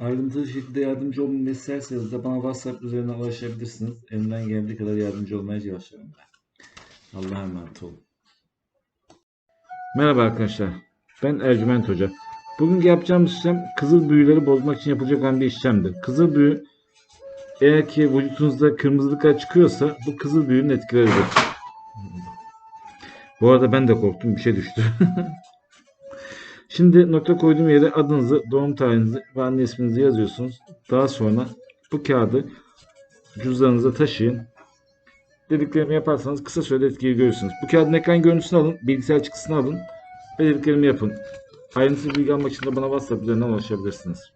Ayrıntılı şekilde yardımcı olmamı isterseniz de bana WhatsApp üzerinden ulaşabilirsiniz. Elimden geldiği kadar yardımcı olmaya çalışıyorum ben. Allah'a emanet olun. Merhaba arkadaşlar. Ben Ercüment Hoca. Bugün yapacağımız işlem kızıl büyüleri bozmak için yapılacak olan bir işlemdir. Kızıl büyü eğer ki vücudunuzda kırmızılıklar çıkıyorsa bu kızıl büyünün etkileridir. Bu arada ben de korktum. Bir şey düştü. Şimdi nokta koyduğum yere adınızı, doğum tarihinizi ve anne isminizi yazıyorsunuz. Daha sonra bu kağıdı cüzdanınıza taşıyın. Dediklerimi yaparsanız kısa sürede etkiyi görürsünüz. Bu kağıdın ekran görüntüsünü alın, bilgisayar çıktısını alın ve dediklerimi yapın. Ayrıntılı bilgi almak için de bana WhatsApp üzerinden ulaşabilirsiniz.